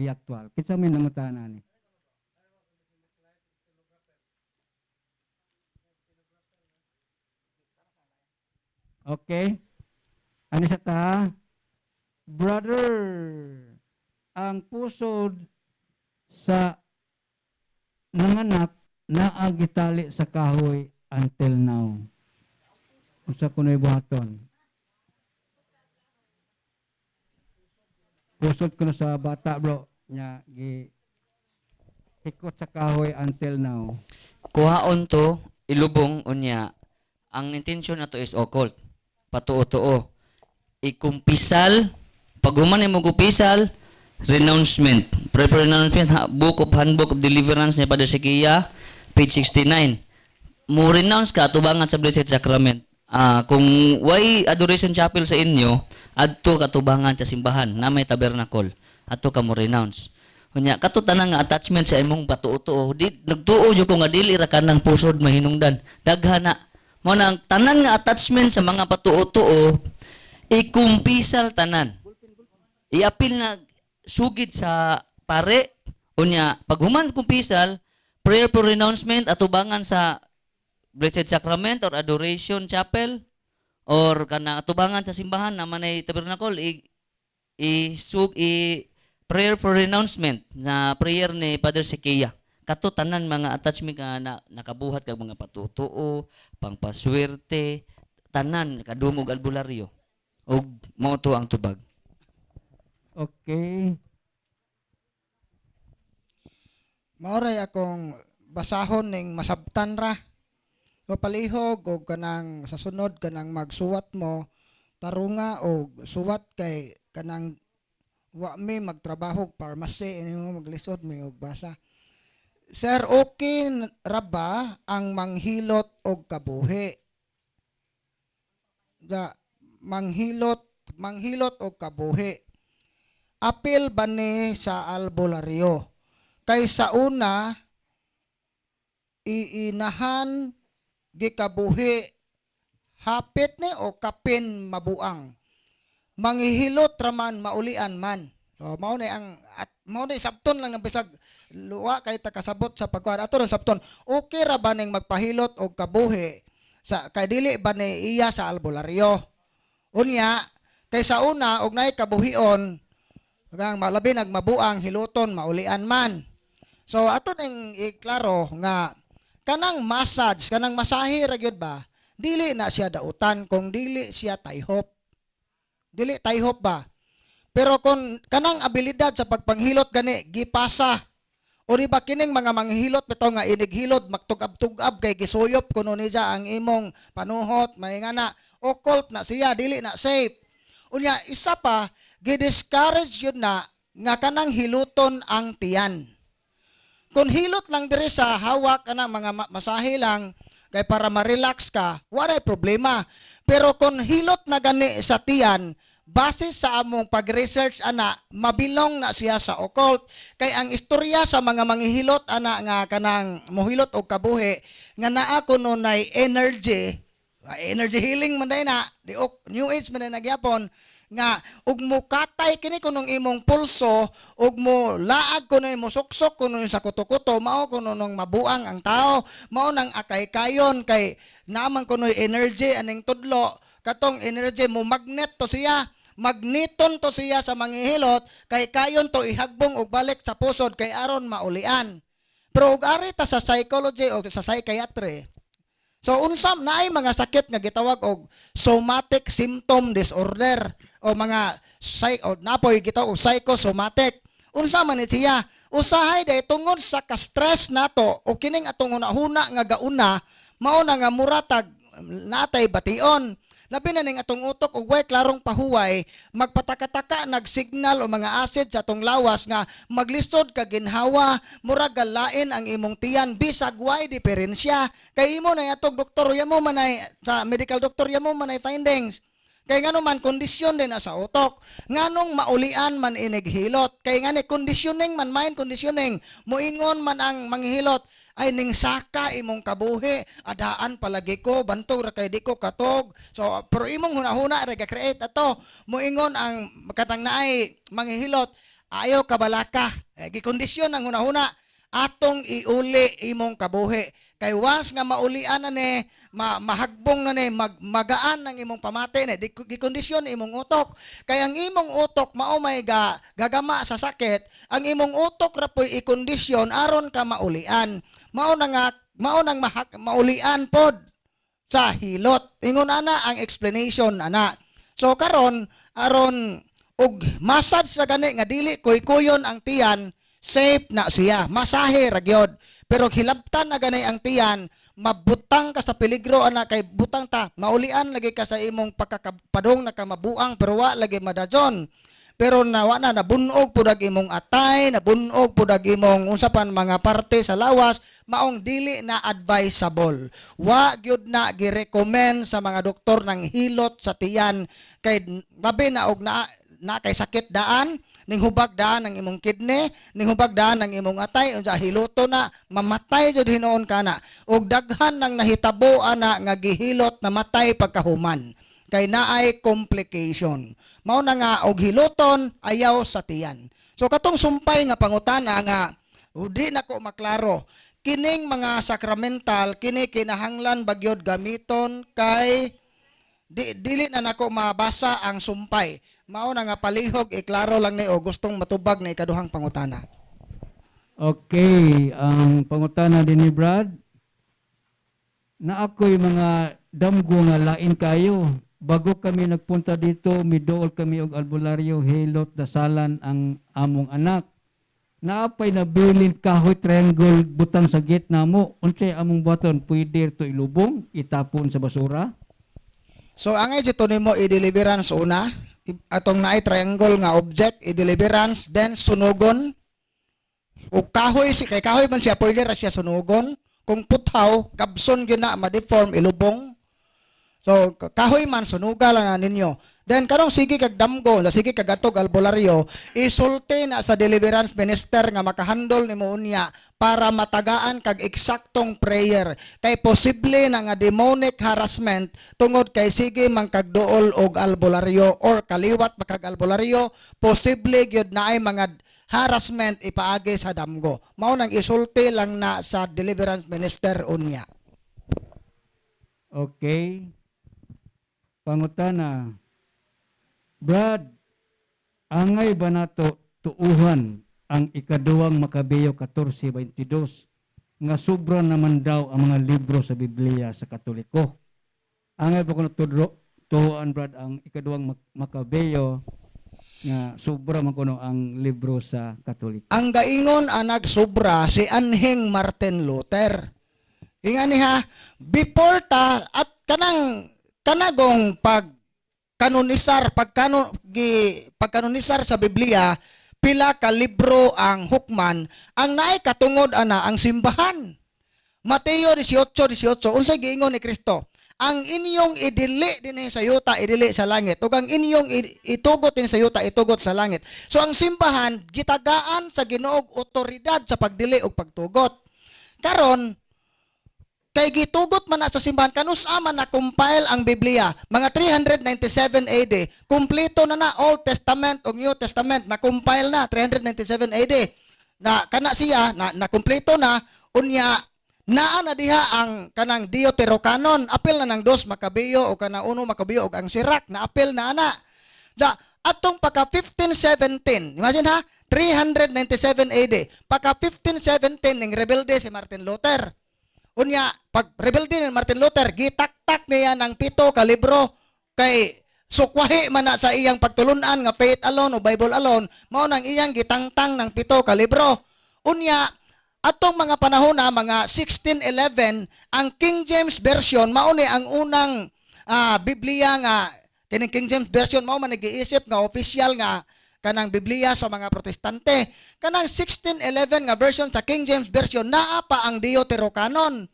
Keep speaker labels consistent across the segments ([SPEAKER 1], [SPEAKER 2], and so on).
[SPEAKER 1] i-actual. Kitsa may nangutana ni. Okay. Ano siya ta? Brother, ang pusod sa nanganak na agitali sa kahoy until now. Unsa kunoy buhaton? Pusod ko na sa bata bro nya gi hikot sa kahoy until now.
[SPEAKER 2] Kuhaon to, ilubong, unya. Ang intention na to is occult. Patuo-tuo. Ikumpisal, pag human mo kupisal, renouncement. Proper renouncement, Book of Handbook of Deliverance ni Padre Sikia, page 69. Mo renounce ka, tubangan sa Blessed Sacrament. Ah, kung way adoration chapel sa inyo, adto katubangan sa simbahan na may tabernacle. Adto ka mo renounce. Kunya kato tanan nga attachment sa imong patuo-tuo. Di nagtuo jud ko nga dili ra kanang pusod mahinungdan. Daghana. Mo nang tanan nga attachment sa mga patuo-tuo ikumpisal tanan. Iapil na sugid sa pare unya pag human kumpisal prayer for renouncement atubangan sa Blessed Sacrament or Adoration Chapel or kana atubangan sa simbahan na manay tabernacle i, i, sug, i prayer for renouncement na prayer ni Father Sikia. Kato tanan mga attachment nga na, nakabuhat kag mga patutuo, pangpaswerte, tanan kadumog albularyo. Og mao to ang tubag.
[SPEAKER 1] Okay.
[SPEAKER 3] Maoray akong basahon ning masabtan ra. O palihog o kanang sa sunod kanang magsuwat mo tarunga o suwat kay kanang wa mi magtrabaho pharmacy ini mo maglisod mi og basa. Sir, okay n- ra ba ang manghilot og kabuhi? Da, manghilot, manghilot og kabuhi. Apil ba ni sa albularyo? kay sa una iinahan gikabuhi hapit ni o kapin mabuang manghihilot raman maulian man so mao ni ang at mao ni sabton lang ng bisag luwa kay takasabot sa pagkuan ato ron sabton okay ra ba ning magpahilot og kabuhi sa kay dili ba ni iya sa albularyo unya kay sa una og nay kabuhion Kang malabi nagmabuang hiluton maulian man. So ato ning iklaro nga kanang massage, kanang masahe ra gyud ba? Dili na siya dautan kung dili siya tayhop. Dili tayhop ba? Pero kung kanang abilidad sa pagpanghilot gani gipasa o ba kining mga manghilot bitaw nga inighilot magtugab-tugab kay gisuyop kuno niya ang imong panuhot mahingana occult na siya dili na safe. Unya isa pa gidiscourage yun na nga kanang hiluton ang tiyan. Kung hilot lang diri sa hawak ana mga ma- masahe lang kay para ma-relax ka, wala problema. Pero kung hilot na gani sa tiyan, base sa among pag-research ana, mabilong na siya sa occult. Kay ang istorya sa mga manghihilot ana nga kanang mohilot og kabuhi nga naa kuno nay energy, ah, energy healing man na, di new age man day nagyapon nga ug mo katay kini kunong imong pulso ug mo laag kuno mo suksok kuno sa kuto-kuto mao kuno nung mabuang ang tao mao nang akay kayon kay naman kuno energy aning tudlo. Katong energy mo magnet to siya magneton to siya sa manghihilot kay kayon to ihagbong og balik sa pusod kay aron maulian. Pero ug ari ta sa psychology o sa psychiatry So unsam naay mga sakit nga gitawag og somatic symptom disorder o mga psych o napoy gitawag og psychosomatic. Unsa man ni siya? Usahay day tungod sa ka-stress nato o kining atong hunahuna nga gauna mao na nga muratag natay bation. Labi na ning atong utok ug way klarong pahuway, magpatakataka nagsignal o mga acid sa atong lawas nga maglisod ka ginhawa, murag galain ang imong tiyan bisag way diferensya. Kay imo na atong doktor ya mo manay sa medical doctor ya mo manay findings. Kay ngano man kondisyon din sa utok. Nganong maulian man inighilot. Kay ngani conditioning man mind conditioning. Muingon man ang manghilot ay ning saka imong kabuhi adaan palagi ko bantog ra kay di ko katog so pero imong hunahuna ra create ato moingon ang katang naay manghihilot ayaw kabalaka. Eh, gikondisyon ang hunahuna atong iuli imong kabuhi. Kay once nga maulian na ni ma, mahagbong na ni mag, magaan ng imong pamati ni di, gikondisyon imong utok. Kay ang imong utok mao may ga, gagama sa sakit, ang imong utok ra po'y ikondisyon aron ka maulian. Mao na nga mao nang maulian pod sa hilot. Ingon ana ang explanation ana. So karon aron og massage sa gani nga dili kuy-kuyon ang tiyan, safe na siya. Masahe ra gyud. Pero hilabtan na gani ang tiyan, mabutang ka sa peligro ana kay butang ta. Maulian lagi ka sa imong pagkakapadong na ka mabuang pero wa lagi madajon. Pero nawa na nabunog pud ang imong atay, nabunog pud ang imong unsa pan mga parte sa lawas, maong dili na advisable. Wa gyud na gi-recommend sa mga doktor ng hilot sa tiyan kay labi na og na, na kay sakit daan, ning hubag daan ng imong kidney, ning hubag daan ng imong atay unsa hiloto na mamatay jud hinuon kana. Og daghan nang nahitabo ana nga gihilot na matay pagkahuman kay naay complication. Mao na nga og hiluton ayaw sa tiyan. So katong sumpay nga pangutana nga o, di na ko maklaro. Kining mga sakramental kini kinahanglan bagyod gamiton kay di, dili na nako mabasa ang sumpay. Mao na nga palihog iklaro lang ni o gustong matubag na ikaduhang pangutana.
[SPEAKER 1] Okay, ang pangutana din ni Brad, na ako'y mga damgo nga lain kayo. Bago kami nagpunta dito, midool kami og albularyo, hilot, dasalan ang among anak. Naapay na bilin kahoy triangle butang sa gitna mo. Unsay among buhaton pwede to ilubong, itapon sa basura?
[SPEAKER 3] So angay dito nimo i-deliverance una, atong naay triangle nga object i-deliverance then sunugon. O kahoy si kay kahoy man siya pwede ra siya sunugon. Kung puthaw, kabson gyud na ma-deform ilubong. So kahoy man sunuga lang na ninyo. Then karong sige kag damgo, na sige kag atog albularyo, isulti na sa deliverance minister nga makahandol nimo unya para matagaan kag eksaktong prayer. Kay posible na nga demonic harassment tungod kay sige man kag duol og albularyo or kaliwat pa kag albularyo, posible gyud na ay mga harassment ipaagi sa damgo. Mao nang isulti lang na sa deliverance minister unya.
[SPEAKER 1] Okay. Pangutana. Brad, angay ba nato tuuhan ang ikaduwang Makabeyo 14:22 nga sobra naman daw ang mga libro sa Biblia sa Katoliko. Angay ba kuno tudro tuuhan Brad ang ikaduwang Mak- Makabeyo nga sobra man kuno ang libro sa Katoliko.
[SPEAKER 3] Ang gaingon anak sobra si Anhing Martin Luther. Inga niha, before ta at kanang kanagong pag kanonisar pagkano gi pagkanonisar sa Biblia pila ka libro ang hukman ang naay katungod ana ang simbahan. Mateo 18:18 unsay giingon ni Kristo? Ang inyong idili din sa yuta idili sa langit. Ug ang inyong itugot din sa yuta itugot sa langit. So ang simbahan gitagaan sa Ginoog otoridad sa pagdili ug pagtugot. Karon kay gitugot man sa simbahan kanus man na compile ang Biblia. Mga 397 AD kumpleto na na Old Testament ug New Testament. Na compile na 397 AD na kana siya na, na kumpleto na unya naa na diha ang kanang Deuterocanon. Apil na ng dos Makabeyo o kanang uno Makabeyo ug ang Sirak na apil na ana. Da atong pagka 1517 imagine ha 397 AD pagka 1517 ning rebelde si Martin Luther Unya, pag rebelde ni Martin Luther, gitaktak niya ng pito ka libro kay sukwahi man na sa iyang pagtulunan nga faith alone o Bible alone, mao nang iyang gitangtang ng pito ka libro. Unya, atong mga panahon na mga 1611, ang King James Version mao ni ang unang ah, Biblia nga kining King James Version mao man nga official nga kanang Biblia sa mga protestante. Kanang 1611 nga version sa King James Version naa pa ang Deuterocanon.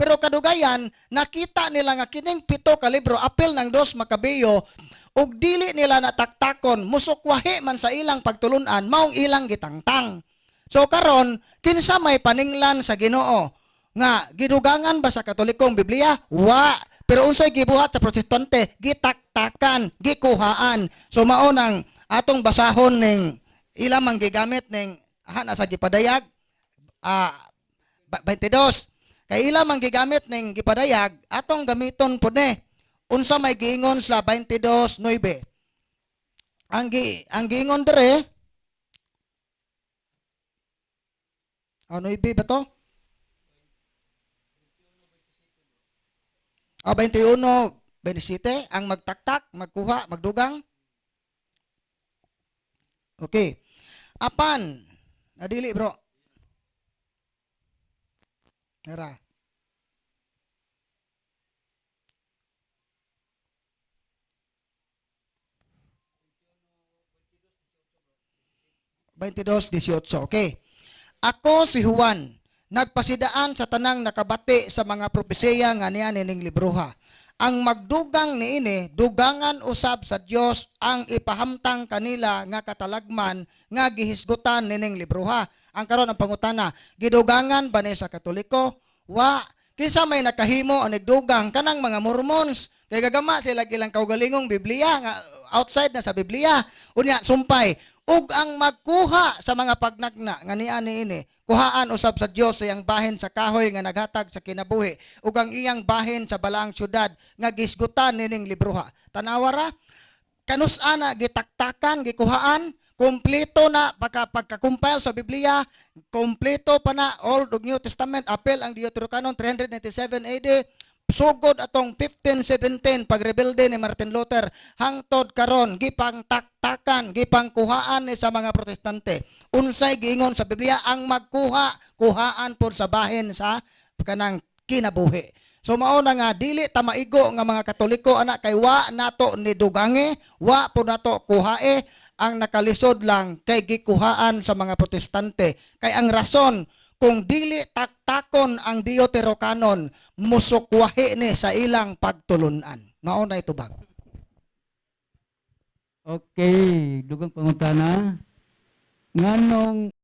[SPEAKER 3] Pero kadugayan, nakita nila nga kining pito ka libro apil ng dos Makabeyo ug dili nila nataktakon musukwahi man sa ilang pagtulunan maong ilang gitangtang. So karon kinsa may paninglan sa Ginoo nga gidugangan ba sa Katolikong Biblia? Wa. Pero unsay gibuhat sa protestante? Gitaktakan, gikuhaan. So mao nang atong basahon ning ila man gigamit ning hana sa gipadayag ah ba- 22 kay ila man gigamit ning gipadayag atong gamiton pud ni unsa may giingon sa 22:9 ang gi ang giingon dere ano ibi ba to? Ah, 21, 27, ang magtaktak, magkuha, magdugang. Okay. Apan, nadili bro. Tara. Baintidós, 18. Okay. Ako si Juan, nagpasidaan sa tanang nakabati sa mga propesiya nga niya nining libroha. Ang magdugang niini, dugangan usab sa Dios ang ipahamtang kanila nga katalagman nga gihisgutan nining libroha. Ang karon ang pangutana, gidugangan ba ni sa Katoliko? Wa. Kinsa may nakahimo ang nagdugang kanang mga Mormons. Kay gagama sila ilang kaugalingong Biblia nga outside na sa Biblia. Unya sumpay, ug ang magkuha sa mga pagnagna nga niya ini kuhaan usab sa Dios iyang bahin sa kahoy nga naghatag sa kinabuhi ug ang iyang bahin sa balaang syudad nga gisgutan nining libroha tanawara kanus-ana gitaktakan gikuhaan kompleto na pagka pagka-compile sa Biblia kompleto pa na Old ug New Testament apel ang Deuterocanon 397 AD sugod atong 1517 pagrebelde ni Martin Luther hangtod karon gipang taktakan gipang kuhaan ni sa mga protestante unsay giingon sa Biblia ang magkuha kuhaan pod sa bahin sa kanang kinabuhi So mao na nga dili ta maigo nga mga Katoliko anak kay wa nato ni dugange, wa po nato kuhae ang nakalisod lang kay gikuhaan sa mga protestante. Kay ang rason kung dili taktakon ang Deuterocanon musukwahi ni sa ilang pagtulunan. Mao na ito bag.
[SPEAKER 1] Okay, dugang pangutana. Nganong